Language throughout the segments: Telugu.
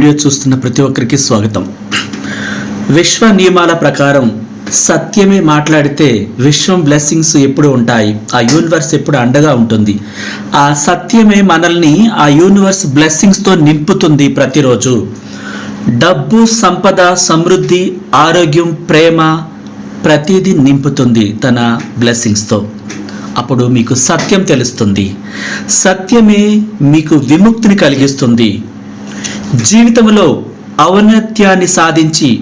వీడియో చూస్తున్న ప్రతి ఒక్కరికి స్వాగతం. విశ్వ నియమాల ప్రకారం సత్యమే మాట్లాడితే విశ్వం బ్లెస్సింగ్స్ ఎప్పుడు ఉంటాయి? ఆ యూనివర్స్ ఎప్పుడు అండగా ఉంటుంది? ఆ సత్యమే మనల్ని ఆ యూనివర్స్ బ్లెస్సింగ్స్తో నింపుతుంది ప్రతిరోజు. డబ్బు సంపద సమృద్ధి ఆరోగ్యం ప్రేమ ప్రతిదీ నింపుతుంది తన బ్లెస్సింగ్స్తో అప్పుడు మీకు సత్యం తెలుస్తుంది. సత్యమే మీకు విముక్తిని కలిగిస్తుంది. జీవితంలో ఔన్నత్యాన్ని సాధించి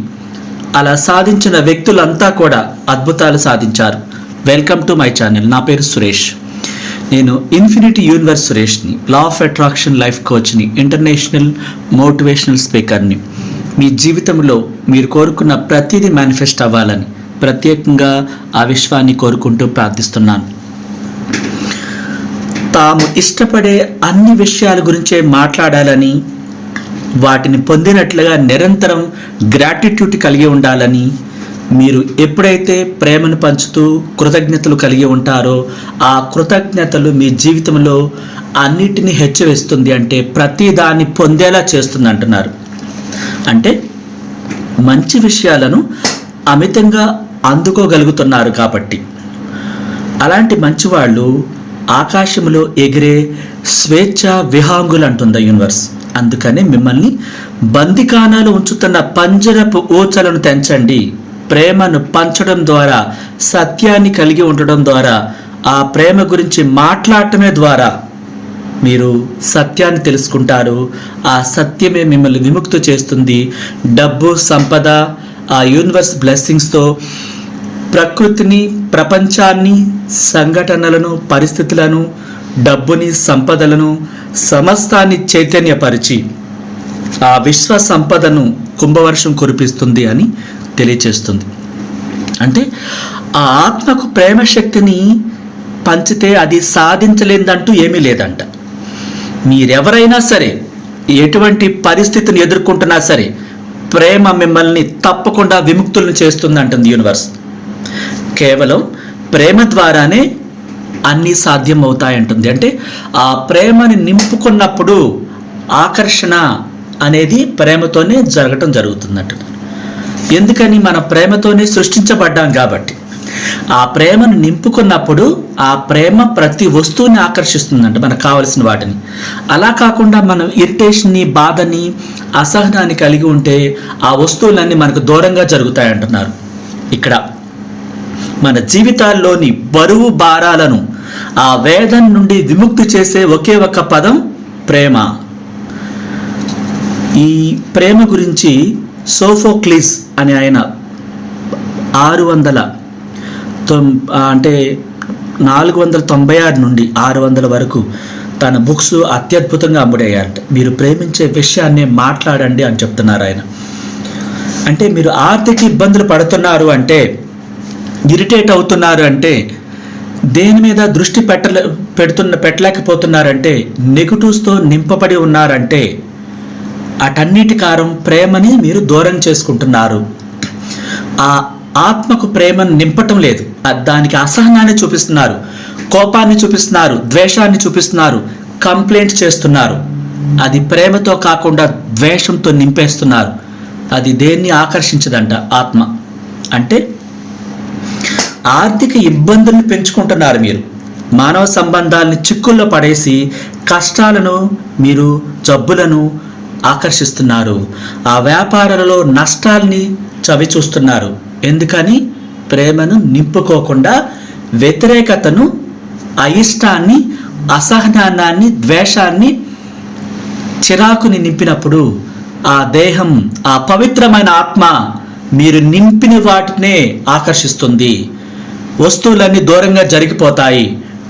అలా సాధించిన వ్యక్తులంతా కూడా అద్భుతాలు సాధించారు. వెల్కమ్ టు మై ఛానల్ నా పేరు సురేష్. నేను ఇన్ఫినిటీ యూనివర్స్ సురేష్ని లా ఆఫ్ అట్రాక్షన్ లైఫ్ కోచ్ని ఇంటర్నేషనల్ మోటివేషనల్ స్పీకర్ని మీ జీవితంలో మీరు కోరుకున్న ప్రతిదీ మేనిఫెస్ట్ అవ్వాలని ప్రత్యేకంగా ఆ విశ్వాన్ని కోరుకుంటూ ప్రార్థిస్తున్నాను. తాము ఇష్టపడే అన్ని విషయాల గురించే మాట్లాడాలని వాటిని పొందినట్లుగా నిరంతరం గ్రాటిట్యూడ్ కలిగి ఉండాలని మీరు ఎప్పుడైతే ప్రేమను పంచుతూ కృతజ్ఞతలు కలిగి ఉంటారో ఆ కృతజ్ఞతలు మీ జీవితంలో అన్నిటినీ హెచ్చవేస్తుంది అంటే ప్రతి దాన్ని పొందేలా చేస్తుంది అంటున్నారు. అంటే మంచి విషయాలను అమితంగా అందుకోగలుగుతున్నారు కాబట్టి. అలాంటి మంచివాళ్ళు ఆకాశంలో ఎగిరే స్వేచ్ఛ విహాంగులు అంటుంది యూనివర్స్? అందుకనే మిమ్మల్ని బందికానాలు ఉంచుతున్న పంజరపు ఊచలను తెంచండి. ప్రేమను పంచడం ద్వారా సత్యాన్ని కలిగి ఉండడం ద్వారా ఆ ప్రేమ గురించి మాట్లాడటమే ద్వారా మీరు సత్యాన్ని తెలుసుకుంటారు. ఆ సత్యమే మిమ్మల్ని విముక్తి చేస్తుంది. డబ్బు సంపద ఆ యూనివర్స్ బ్లెస్సింగ్స్తో ప్రకృతిని ప్రపంచాన్ని సంఘటనలను పరిస్థితులను డబ్బుని సంపదలను సమస్తాన్ని చైతన్యపరిచి ఆ విశ్వ సంపదను కుంభవర్షం కురిపిస్తుంది అని తెలియచేస్తుంది. అంటే ఆ ఆత్మకు ప్రేమ శక్తిని పంచితే అది సాధించలేదంటూ ఏమీ లేదంట. మీరెవరైనా సరే ఎటువంటి పరిస్థితిని ఎదుర్కొంటున్నా సరే ప్రేమ మిమ్మల్ని తప్పకుండా విముక్తులను చేస్తుంది అంటుంది యూనివర్స్. కేవలం ప్రేమ ద్వారానే అన్నీ సాధ్యం అవుతాయంటుంది అంటే ఆ ప్రేమని నింపుకున్నప్పుడు ఆకర్షణ అనేది ప్రేమతోనే జరగటం జరుగుతుందంట ఎందుకని మన ప్రేమతోనే సృష్టించబడ్డాం కాబట్టి. ఆ ప్రేమను నింపుకున్నప్పుడు ఆ ప్రేమ ప్రతి వస్తువుని ఆకర్షిస్తుందంట మనకు కావలసిన వాటిని. అలా కాకుండా మనం ఇరిటేషన్ని బాధని అసహనాన్ని కలిగి ఉంటే ఆ వస్తువులన్నీ మనకు దూరంగా జరుగుతాయంటున్నారు. ఇక్కడ మన జీవితాల్లోని బరువు భారాలను ఆ వేదన నుండి విముక్తి చేసే ఒకే ఒక పదం ప్రేమ. ఈ ప్రేమ గురించి సోఫోక్లీస్ అని ఆయన ఆరు వందల తొం అంటే నాలుగు వందల తొంభై ఆరు నుండి ఆరు వందల వరకు తన బుక్స్ అత్యద్భుతంగా అమ్ముడయ్యారట. మీరు ప్రేమించే విషయాన్ని మాట్లాడండి అని చెప్తున్నారు ఆయన. అంటే మీరు ఆర్థిక ఇబ్బందులు పడుతున్నారు అంటే ఇరిటేట్ అవుతున్నారు అంటే దేని మీద దృష్టి పెట్టలే పెడుతున్న పెట్టలేకపోతున్నారంటే నెగిటివ్స్తో నింపబడి ఉన్నారంటే అటన్నిటి కారం ప్రేమని మీరు దూరం చేసుకుంటున్నారు. ఆ ఆత్మకు ప్రేమను నింపటం లేదు. దానికి అసహనాన్ని చూపిస్తున్నారు. కోపాన్ని చూపిస్తున్నారు. ద్వేషాన్ని చూపిస్తున్నారు. కంప్లైంట్ చేస్తున్నారు. అది ప్రేమతో కాకుండా ద్వేషంతో నింపేస్తున్నారు. అది దేన్ని ఆకర్షించదంట ఆత్మ. అంటే ఆర్థిక ఇబ్బందులను పెంచుకుంటున్నారు మీరు. మానవ సంబంధాలని చిక్కుల్లో పడేసి కష్టాలను మీరు జబ్బులను ఆకర్షిస్తున్నారు. ఆ వ్యాపారాలలో నష్టాల్ని చవి చూస్తున్నారు. ఎందుకని? ప్రేమను నింపుకోకుండా వ్యతిరేకతను అయిష్టాన్ని అసహనాన్ని ద్వేషాన్ని చిరాకుని నింపినప్పుడు ఆ దేహం ఆ పవిత్రమైన ఆత్మ మీరు నింపిన వాటినే ఆకర్షిస్తుంది. వస్తువులన్నీ దూరంగా జరిగిపోతాయి.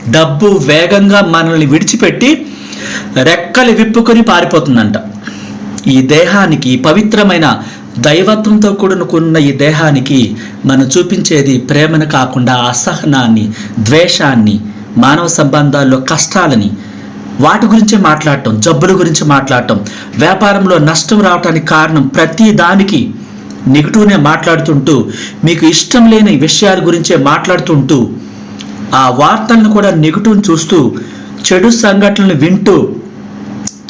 డబ్బు వేగంగా మనల్ని విడిచిపెట్టి రెక్కలు విప్పుకొని పారిపోతుందంట. ఈ దేహానికి పవిత్రమైన దైవత్వంతో కూడుకున్న ఈ దేహానికి మనం చూపించేది ప్రేమను కాకుండా అసహనాన్ని ద్వేషాన్ని మానవ సంబంధాల్లో కష్టాలని. వాటి గురించే మాట్లాడటం జబ్బుల గురించి మాట్లాడటం వ్యాపారంలో నష్టం రావడానికి కారణం ప్రతి దానికి నెగిటివ్నే మాట్లాడుతుంటూ మీకు ఇష్టం లేని విషయాల గురించే మాట్లాడుతుంటూ ఆ వార్తలను కూడా నెగిటివ్ చూస్తూ చెడు సంఘటనలు వింటూ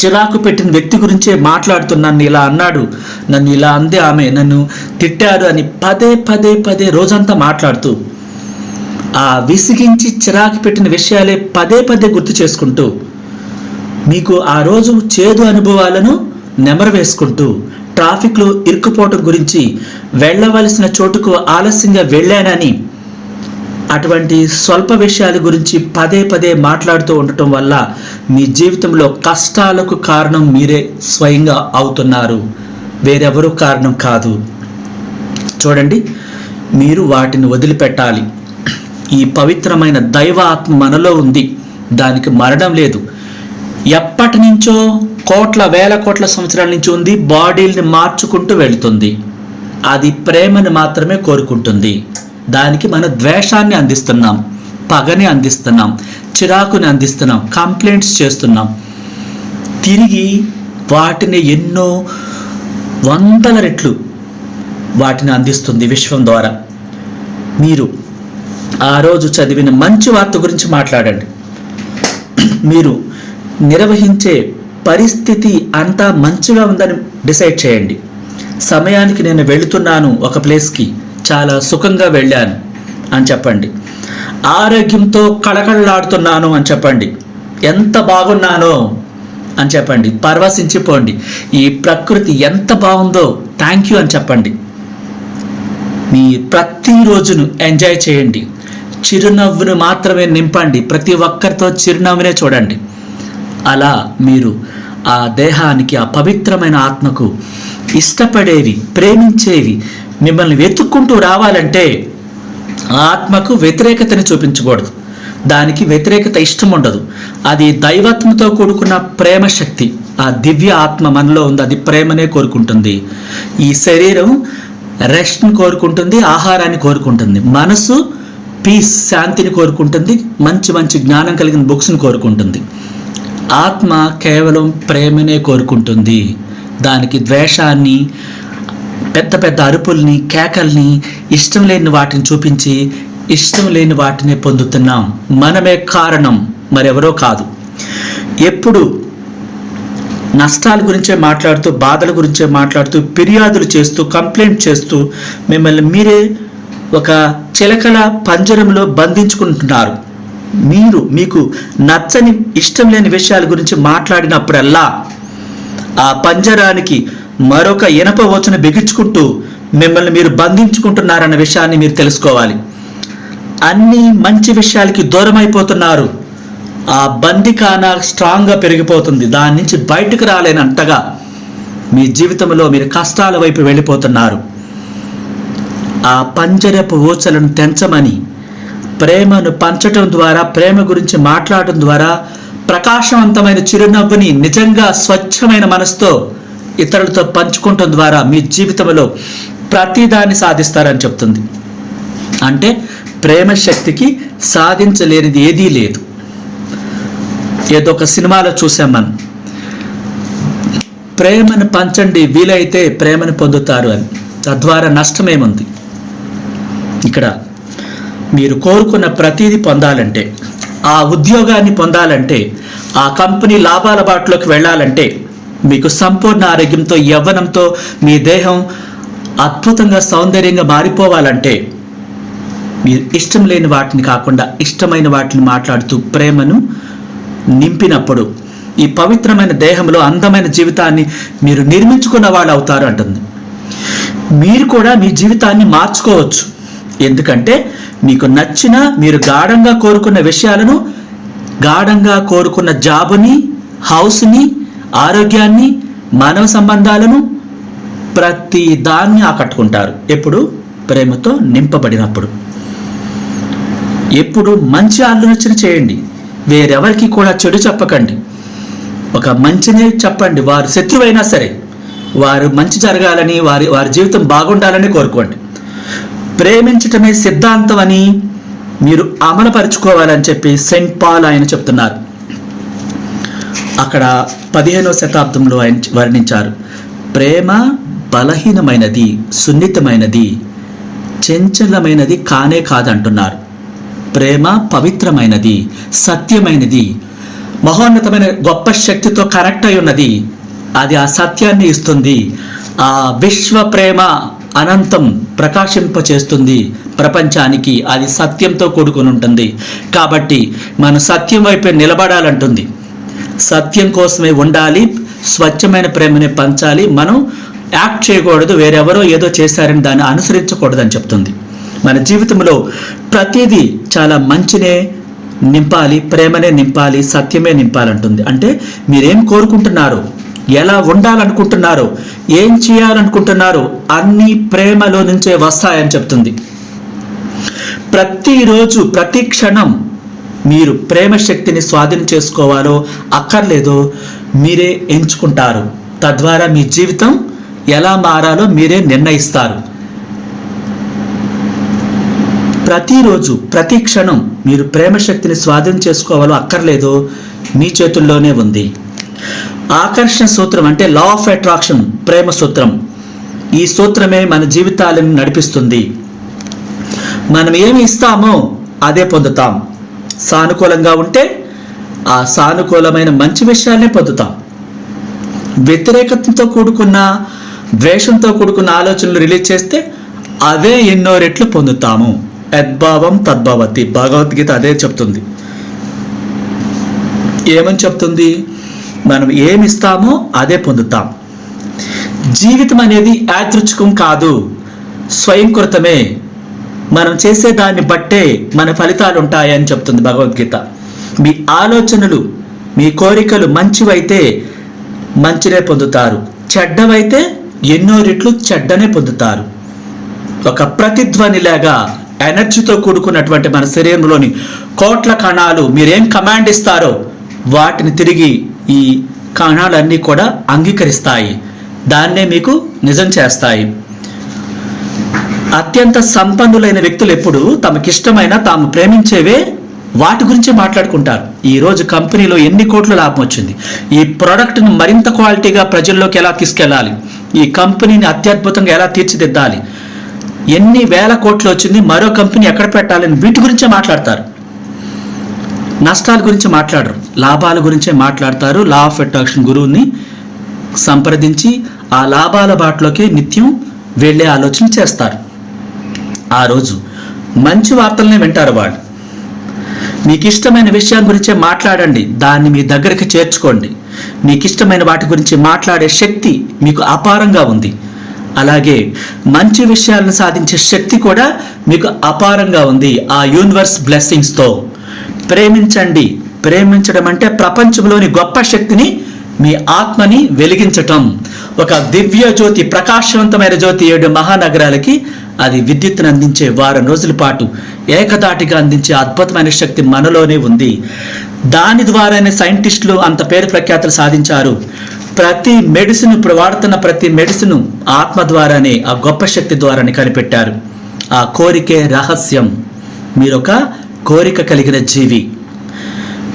చిరాకు పెట్టిన వ్యక్తి గురించే మాట్లాడుతూ నన్ను ఇలా అన్నాడు. నన్ను ఇలా అందే ఆమె నన్ను తిట్టాడు అని పదే పదే పదే రోజంతా మాట్లాడుతూ ఆ విసిగించి చిరాకు పెట్టిన విషయాలే పదే పదే గుర్తు చేసుకుంటూ మీకు ఆ రోజు చేదు అనుభవాలను నెమరు వేసుకుంటూ ట్రాఫిక్లో ఇరుక్కుపోవటం గురించి వెళ్ళవలసిన చోటుకు ఆలస్యంగా వెళ్ళానని అటువంటి స్వల్ప విషయాల గురించి పదే పదే మాట్లాడుతూ ఉండటం వల్ల మీ జీవితంలో కష్టాలకు కారణం మీరే స్వయంగా అవుతున్నారు. వేరెవరూ కారణం కాదు. చూడండి మీరు వాటిని వదిలిపెట్టాలి. ఈ పవిత్రమైన దైవ ఆత్మ మనలో ఉంది. దానికి మరణం లేదు. ఎప్పటి నుంచో కోట్ల వేల కోట్ల సంవత్సరాల నుంచి ఉంది బాడీల్ని మార్చుకుంటూ వెళుతుంది. అది ప్రేమని మాత్రమే కోరుకుంటుంది. దానికి మన ద్వేషాన్ని అందిస్తున్నాం పగని అందిస్తున్నాం చిరాకుని అందిస్తున్నాం కంప్లైంట్స్ చేస్తున్నాం. తిరిగి వాటిని ఎన్నో వందల రెట్లు వాటిని అందిస్తుంది విశ్వం ద్వారా. మీరు ఆ రోజు చదివిన మంచి వార్త గురించి మాట్లాడండి. మీరు నిర్వహించే పరిస్థితి అంతా మంచిగా ఉందని డిసైడ్ చేయండి. సమయానికి నేను వెళుతున్నాను ఒక ప్లేస్కి. చాలా సుఖంగా వెళ్ళాను అని చెప్పండి. ఆరోగ్యంతో కళకళలాడుతున్నాను అని చెప్పండి. ఎంత బాగున్నానో అని చెప్పండి. పరవశించిపోండి. ఈ ప్రకృతి ఎంత బాగుందో థ్యాంక్ యూ అని చెప్పండి. మీ ప్రతిరోజును ఎంజాయ్ చేయండి. చిరునవ్వును మాత్రమే నింపండి. ప్రతి ఒక్కరితో చిరునవ్వునే చూడండి. అలా మీరు ఆ దేహానికి ఆ పవిత్రమైన ఆత్మకు ఇష్టపడేవి ప్రేమించేవి మిమ్మల్ని వెతుక్కుంటూ రావాలంటే ఆ ఆత్మకు వ్యతిరేకతని చూపించకూడదు. దానికి వ్యతిరేకత ఇష్టం ఉండదు. అది దైవత్వంతో కూడుకున్న ప్రేమ శక్తి ఆ దివ్య ఆత్మ మనలో ఉంది అది ప్రేమనే కోరుకుంటుంది. ఈ శరీరం రెస్ట్ని కోరుకుంటుంది ఆహారాన్ని కోరుకుంటుంది. మనసు పీస్ శాంతిని కోరుకుంటుంది మంచి మంచి జ్ఞానం కలిగిన బుక్స్ని కోరుకుంటుంది. ఆత్మ కేవలం ప్రేమనే కోరుకుంటుంది. దానికి ద్వేషాన్ని పెద్ద పెద్ద అరుపుల్ని కేకల్ని ఇష్టం లేని వాటిని చూపించి ఇష్టం లేని వాటిని పొందుతున్నాం. మనమే కారణం మరెవరో కాదు. ఎప్పుడు నష్టాల గురించే మాట్లాడుతూ బాధల గురించే మాట్లాడుతూ ఫిర్యాదులు చేస్తూ కంప్లైంట్ చేస్తూ మిమ్మల్ని మీరే ఒక చిలకల పంజరంలో బంధించుకుంటున్నారు. మీరు మీకు నచ్చని ఇష్టం లేని విషయాల గురించి మాట్లాడినప్పుడల్లా ఆ పంజరానికి మరొక ఇనప వచన బిగించుకుంటూ మిమ్మల్ని మీరు బంధించుకుంటున్నారన్న విషయాన్ని మీరు తెలుసుకోవాలి. అన్ని మంచి విషయాలకి దూరం అయిపోతున్నారు ఆ బందికాన స్ట్రాంగ్గా పెరిగిపోతుంది. దాని నుంచి బయటకు రాలేనంతగా మీ జీవితంలో మీరు కష్టాల వైపు వెళ్ళిపోతున్నారు. ఆ పంజరపు ఊచలను తెంచమని ప్రేమను పంచటం ద్వారా ప్రేమ గురించి మాట్లాడటం ద్వారా ప్రకాశవంతమైన చిరునవ్వుని నిజంగా స్వచ్ఛమైన మనసుతో ఇతరులతో పంచుకోవటం ద్వారా మీ జీవితంలో ప్రతిదాన్ని సాధిస్తారని చెప్తుంది. అంటే ప్రేమ శక్తికి సాధించలేనిది ఏదీ లేదు. ఏదో ఒక సినిమాలో చూసాం మనం. ప్రేమను పంచండి వీలైతే ప్రేమను పొందుతారు అని. తద్వారా నష్టమేముంది? ఇక్కడ మీరు కోరుకున్న ప్రతిదీ పొందాలంటే ఆ ఉద్యోగాన్ని పొందాలంటే ఆ కంపెనీ లాభాల బాటలోకి వెళ్ళాలంటే మీకు సంపూర్ణ ఆరోగ్యంతో యవ్వనంతో మీ దేహం అద్భుతంగా సౌందర్యంగా మారిపోవాలంటే మీరు ఇష్టం లేని వాటిని కాకుండా ఇష్టమైన వాటిని మాట్లాడుతూ ప్రేమను నింపినప్పుడు ఈ పవిత్రమైన దేహంలో అందమైన జీవితాన్ని మీరు నిర్మించుకున్న వాళ్ళు అవుతారు అంటుంది. మీరు కూడా మీ జీవితాన్ని మార్చుకోవచ్చు. ఎందుకంటే మీకు నచ్చిన మీరు గాఢంగా కోరుకున్న విషయాలను గాఢంగా కోరుకున్న జాబుని హౌస్ని ఆరోగ్యాన్ని మానవ సంబంధాలను ప్రతి దాన్ని ఆకట్టుకుంటారు. ఎప్పుడు? ప్రేమతో నింపబడినప్పుడు. ఎప్పుడు మంచి ఆలోచన చేయండి. వేరెవరికి కూడా చెడు చెప్పకండి. ఒక మంచినే చెప్పండి. వారు శత్రువైనా సరే వారు మంచి జరగాలని వారి వారి జీవితం బాగుండాలని కోరుకోండి. ప్రేమించటమే సిద్ధాంతం అని మీరు అమలుపరుచుకోవాలని చెప్పి సెయింట్ పాల్ ఆయన చెప్తున్నారు. అక్కడ పదిహేనవ శతాబ్దంలో ఆయన వర్ణించారు. ప్రేమ బలహీనమైనది సున్నితమైనది చంచలమైనది కానే కాదంటున్నారు. ప్రేమ పవిత్రమైనది సత్యమైనది మహోన్నతమైన గొప్ప శక్తితో కనెక్ట్ అయి ఉన్నది. అది ఆ సత్యాన్ని ఇస్తుంది. ఆ విశ్వ ప్రేమ అనంతం ప్రకాశింపచేస్తుంది. ప్రపంచానికి అది సత్యంతో కూడుకుని ఉంటుంది కాబట్టి మనం సత్యం వైపే నిలబడాలంటుంది. సత్యం కోసమే ఉండాలి స్వచ్ఛమైన ప్రేమని పంచాలి మనం యాక్ట్ చేయకూడదు వేరెవరో ఏదో చేశారని దాన్ని అనుసరించకూడదని చెప్తుంది. మన జీవితంలో ప్రతిదీ చాలా మంచినే నింపాలి ప్రేమనే నింపాలి సత్యమే నింపాలంటుంది. అంటే మీరేం కోరుకుంటున్నారు? ఎలా ఉండాలనుకుంటున్నారో ఏం చేయాలనుకుంటున్నారో అన్ని ప్రేమలో నుంచే వస్తాయని చెప్తుంది. ప్రతిరోజు ప్రతి క్షణం మీరు ప్రేమ శక్తిని స్వాధీనం చేసుకోవాలో అక్కర్లేదో మీరే ఎంచుకుంటారు. తద్వారా మీ జీవితం ఎలా మారాలో మీరే నిర్ణయిస్తారు. ప్రతిరోజు ప్రతి క్షణం మీరు ప్రేమ శక్తిని స్వాధీనం చేసుకోవాలో అక్కర్లేదో మీ చేతుల్లోనే ఉంది. ఆకర్షణ సూత్రం అంటే లా ఆఫ్ అట్రాక్షన్ ప్రేమ సూత్రం. ఈ సూత్రమే మన జీవితాలను నడిపిస్తుంది. మనం ఏమి ఇస్తామో అదే పొందుతాం. సానుకూలంగా ఉంటే ఆ సానుకూలమైన మంచి విషయాలనే పొందుతాం. వ్యతిరేకతతో కూడుకున్న ద్వేషంతో కూడుకున్న ఆలోచనలు రిలీజ్ చేస్తే అవే ఎన్నో రెట్లు పొందుతాము. యద్భావం తద్భవతి. భగవద్గీత అదే చెప్తుంది. ఏమని చెప్తుంది? మనం ఏమి ఇస్తామో అదే పొందుతాం. జీవితం అనేది యాదృచ్ఛికం కాదు స్వయంకృతమే. మనం చేసే దాన్ని బట్టే మన ఫలితాలు ఉంటాయని చెప్తుంది భగవద్గీత. మీ ఆలోచనలు మీ కోరికలు మంచివైతే మంచినే పొందుతారు. చెడ్డవైతే ఎన్నో రెట్లు చెడ్డనే పొందుతారు. ఒక ప్రతిధ్వనిలాగా ఎనర్జీతో కూడుకున్నటువంటి మన శరీరంలోని కోట్ల కణాలు మీరేం కమాండ్ ఇస్తారో వాటిని తిరిగి ఈ కణాలన్నీ కూడా అంగీకరిస్తాయి. దాన్నే మీకు నిజం చేస్తాయి. అత్యంత సంపన్నులైన వ్యక్తులు ఎప్పుడు తమకిష్టమైన తాము ప్రేమించేవే వాటి గురించి మాట్లాడుకుంటారు. ఈరోజు కంపెనీలో ఎన్ని కోట్ల లాభం వచ్చింది? ఈ ప్రోడక్ట్ను మరింత క్వాలిటీగా ప్రజల్లోకి ఎలా తీసుకెళ్ళాలి? ఈ కంపెనీని అత్యద్భుతంగా ఎలా తీర్చిదిద్దాలి? ఎన్ని వేల కోట్లు వచ్చింది? మరో కంపెనీ ఎక్కడ పెట్టాలని వీటి గురించే మాట్లాడతారు. నష్టాల గురించి మాట్లాడరు. లాభాల గురించే మాట్లాడతారు. లా ఆఫ్ అట్రాక్షన్ గురువుని సంప్రదించి ఆ లాభాల బాటలోకి నిత్యం వెళ్ళే ఆలోచన చేస్తారు. ఆ రోజు మంచి వార్తలనే వింటారు వాళ్ళు. మీకు ఇష్టమైన విషయం గురించే మాట్లాడండి. దాన్ని మీ దగ్గరికి చేర్చుకోండి. మీకు ఇష్టమైన వాటి గురించి మాట్లాడే శక్తి మీకు అపారంగా ఉంది. అలాగే మంచి విషయాలను సాధించే శక్తి కూడా మీకు అపారంగా ఉంది. ఆ యూనివర్స్ బ్లెస్సింగ్స్తో. ప్రేమించండి. ప్రేమించడం అంటే ప్రపంచంలోని గొప్ప శక్తిని మీ ఆత్మని వెలిగించటం. ఒక దివ్య జ్యోతి ప్రకాశవంతమైన జ్యోతి ఏడు మహానగరాలకి అది విద్యుత్తును అందించే వారం రోజుల పాటు ఏకదాటిగా అందించే అద్భుతమైన శక్తి మనలోనే ఉంది. దాని ద్వారానే సైంటిస్టులు అంత పేరు ప్రఖ్యాతులు సాధించారు. ప్రతి మెడిసిన్ ఇప్పుడు వాడుతున్న ప్రతి మెడిసిన్ ఆత్మ ద్వారానే ఆ గొప్ప శక్తి ద్వారానే కనిపెట్టారు. ఆ కోరికే రహస్యం. మీరొక కోరిక కలిగిన జీవి.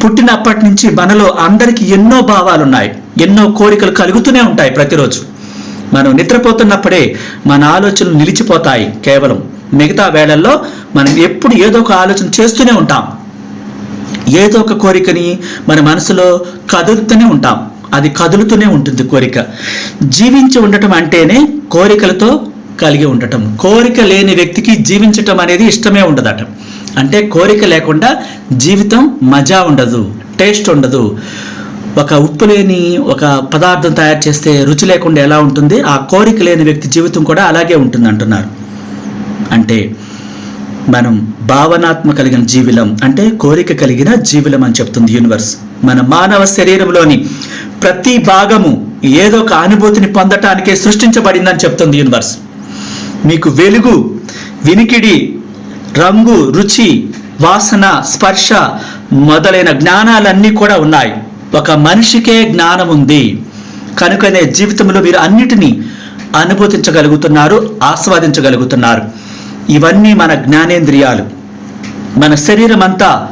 పుట్టినప్పటి నుంచి మనలో అందరికీ ఎన్నో భావాలు ఉన్నాయి ఎన్నో కోరికలు కలుగుతూనే ఉంటాయి ప్రతిరోజు. మనం నిద్రపోతున్నప్పుడే మన ఆలోచనలు నిలిచిపోతాయి కేవలం. మిగతా వేళల్లో మనం ఎప్పుడు ఏదో ఒక ఆలోచన చేస్తూనే ఉంటాం. ఏదో ఒక కోరికని మన మనసులో కదులుతూనే ఉంటాం. అది కదులుతూనే ఉంటుంది కోరిక. జీవించి ఉండటం అంటేనే కోరికలతో కలిగి ఉండటం. కోరిక లేని వ్యక్తికి జీవించటం అనేది ఇష్టమే ఉండదట. అంటే కోరిక లేకుండా జీవితం మజా ఉండదు టేస్ట్ ఉండదు. ఒక ఉప్పు లేని ఒక పదార్థం తయారు చేస్తే రుచి లేకుండా ఎలా ఉంటుంది? ఆ కోరిక లేని వ్యక్తి జీవితం కూడా అలాగే ఉంటుంది అంటున్నారు అంటే మనం భావనాత్మ కలిగిన జీవిలం అంటే కోరిక కలిగిన జీవిలం అని చెప్తుంది యూనివర్స్. మన మానవ శరీరంలోని ప్రతి భాగము ఏదో ఒక అనుభూతిని పొందటానికే సృష్టించబడిందని చెప్తుంది యూనివర్స్. మీకు వెలుగు వినికిడి రంగు రుచి వాసన స్పర్శ మొదలైన జ్ఞానాలన్నీ కూడా ఉన్నాయి. ఒక మనిషికే జ్ఞానం ఉంది. కనుకనే జీవితంలో మీరు అన్నిటినీ అనుభూతించగలుగుతున్నారు ఆస్వాదించగలుగుతున్నారు. ఇవన్నీ మన జ్ఞానేంద్రియాలు. మన శరీరం అంతా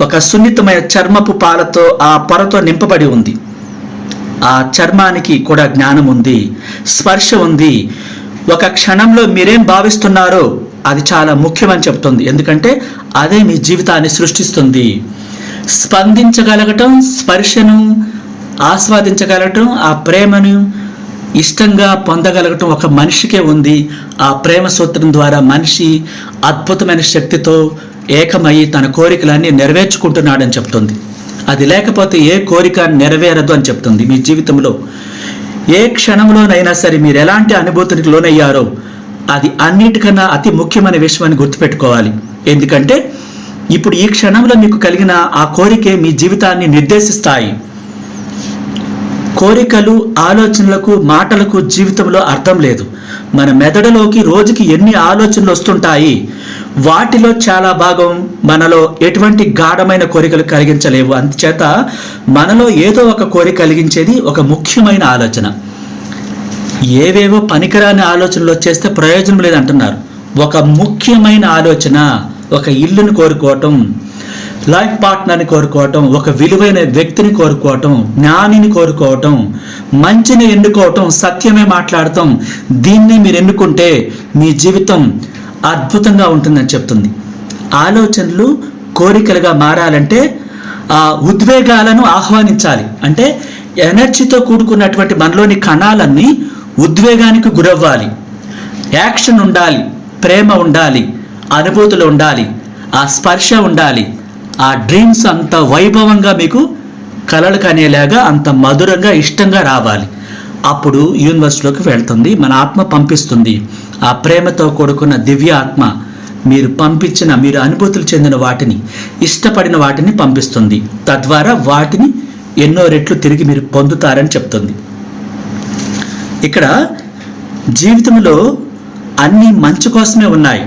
ఒక సున్నితమైన చర్మపు పాలతో ఆ పొరతో నింపబడి ఉంది. ఆ చర్మానికి కూడా జ్ఞానం ఉంది స్పర్శ ఉంది. ఒక క్షణంలో మీరేం భావిస్తున్నారో అది చాలా ముఖ్యమని చెప్తుంది. ఎందుకంటే అదే మీ జీవితాన్ని సృష్టిస్తుంది. స్పందించగలగటం స్పర్శను ఆస్వాదించగలగటం ఆ ప్రేమను ఇష్టంగా పొందగలగటం ఒక మనిషికే ఉంది. ఆ ప్రేమ సూత్రం ద్వారా మనిషి అద్భుతమైన శక్తితో ఏకమయ్యి తన కోరికలన్నీ నెరవేర్చుకుంటున్నాడని చెప్తుంది. అది లేకపోతే ఏ కోరిక నెరవేరదు అని చెప్తుంది మీ జీవితంలో. ఏ క్షణంలోనైనా సరే మీరు ఎలాంటి అనుభూతికి లోనయ్యారో అది అన్నిటికన్నా అతి ముఖ్యమైన విషయాన్ని గుర్తుపెట్టుకోవాలి. ఎందుకంటే ఇప్పుడు ఈ క్షణంలో మీకు కలిగిన ఆ కోరికే మీ జీవితాన్ని నిర్దేశిస్తాయి. కోరికలు ఆలోచనలకు మాటలకు జీవితంలో అర్థం లేదు. మన మెదడులోకి రోజుకి ఎన్ని ఆలోచనలు వస్తుంటాయి వాటిలో చాలా భాగం మనలో ఎటువంటి గాఢమైన కోరికలు కలిగించలేవు. అందుచేత మనలో ఏదో ఒక కోరిక కలిగించేది ఒక ముఖ్యమైన ఆలోచన. ఏవేవో పనికిరాని ఆలోచనలు వచ్చేస్తే ప్రయోజనం లేదంటున్నారు. ఒక ముఖ్యమైన ఆలోచన ఒక ఇల్లుని కోరుకోవటం లైఫ్ పార్ట్నర్ని కోరుకోవటం ఒక విలువైన వ్యక్తిని కోరుకోవటం జ్ఞానిని కోరుకోవటం మంచిని ఎన్నుకోవటం సత్యమే మాట్లాడటం దీన్ని మీరు ఎన్నుకుంటే మీ జీవితం అద్భుతంగా ఉంటుందని చెప్తుంది. ఆలోచనలు కోరికలుగా మారాలంటే ఆ ఉద్వేగాలను ఆహ్వానించాలి. అంటే ఎనర్జీతో కూడుకున్నటువంటి మనలోని కణాలన్నీ ఉద్వేగానికి గురవ్వాలి. యాక్షన్ ఉండాలి ప్రేమ ఉండాలి అనుభూతులు ఉండాలి ఆ స్పర్శ ఉండాలి ఆ డ్రీమ్స్ అంత వైభవంగా మీకు కలలు కనేలాగా అంత మధురంగా ఇష్టంగా రావాలి. అప్పుడు యూనివర్స్లోకి వెళ్తుంది మన ఆత్మ పంపిస్తుంది. ఆ ప్రేమతో కూడుకున్న దివ్య ఆత్మ మీరు పంపించిన మీరు అనుభూతులు చెందిన వాటిని ఇష్టపడిన వాటిని పంపిస్తుంది. తద్వారా వాటిని ఎన్నో రెట్లు తిరిగి మీరు పొందుతారని చెప్తుంది. ఇక్కడ జీవితంలో అన్ని మంచి కోసమే ఉన్నాయి.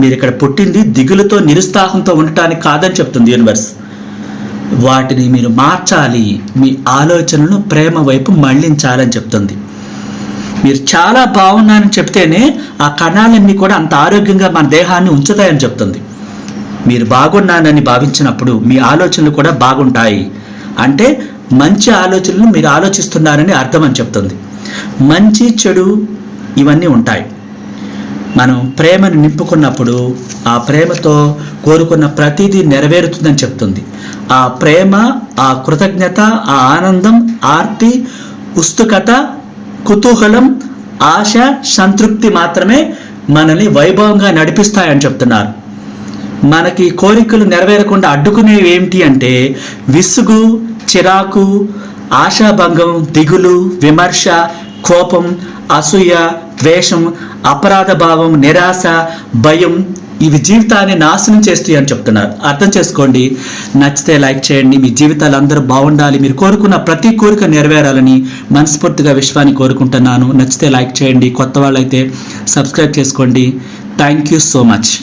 మీరు ఇక్కడ పుట్టింది దిగులతో నిరుత్సాహంతో ఉండటానికి కాదని చెప్తుంది యూనివర్స్ వాటిని మీరు మార్చాలి. మీ ఆలోచనలను ప్రేమ వైపు మళ్ళించాలని చెప్తుంది. మీరు చాలా బాగున్నారని చెప్తేనే ఆ కణాలన్నీ కూడా అంత ఆరోగ్యంగా మన దేహాన్ని ఉంచుతాయని చెప్తుంది. మీరు బాగున్నానని భావించినప్పుడు మీ ఆలోచనలు కూడా బాగుంటాయి. అంటే మంచి ఆలోచనలు మీరు ఆలోచిస్తున్నారని అర్థం అని చెప్తుంది. మంచి చెడు ఇవన్నీ ఉంటాయి. మనం ప్రేమను నింపుకున్నప్పుడు ఆ ప్రేమతో కోరుకున్న ప్రతిదీ నెరవేరుతుందని చెప్తుంది. ఆ ప్రేమ ఆ కృతజ్ఞత ఆ ఆనందం ఆర్తి ఉత్సుకత కుతూహలం ఆశ సంతృప్తి మాత్రమే మనల్ని వైభవంగా నడిపిస్తాయని చెప్తున్నారు. మనకి కోరికలు నెరవేరకుండా అడ్డుకునేవి ఏమిటి అంటే విసుగు చిరాకు ఆశాభంగం దిగులు విమర్శ కోపం అసూయ ద్వేషం అపరాధ భావం నిరాశ భయం ఇవి జీవితాన్ని నాశనం చేస్తాయి అని చెప్తున్నారు. అర్థం చేసుకోండి. నచ్చితే లైక్ చేయండి. మీ జీవితాలు అందరూ బాగుండాలి. మీరు కోరుకున్న ప్రతి కోరిక నెరవేరాలని మనస్ఫూర్తిగా విశ్వాన్ని కోరుకుంటున్నాను. నచ్చితే లైక్ చేయండి. కొత్త వాళ్ళైతే సబ్స్క్రైబ్ చేసుకోండి. Thank you so much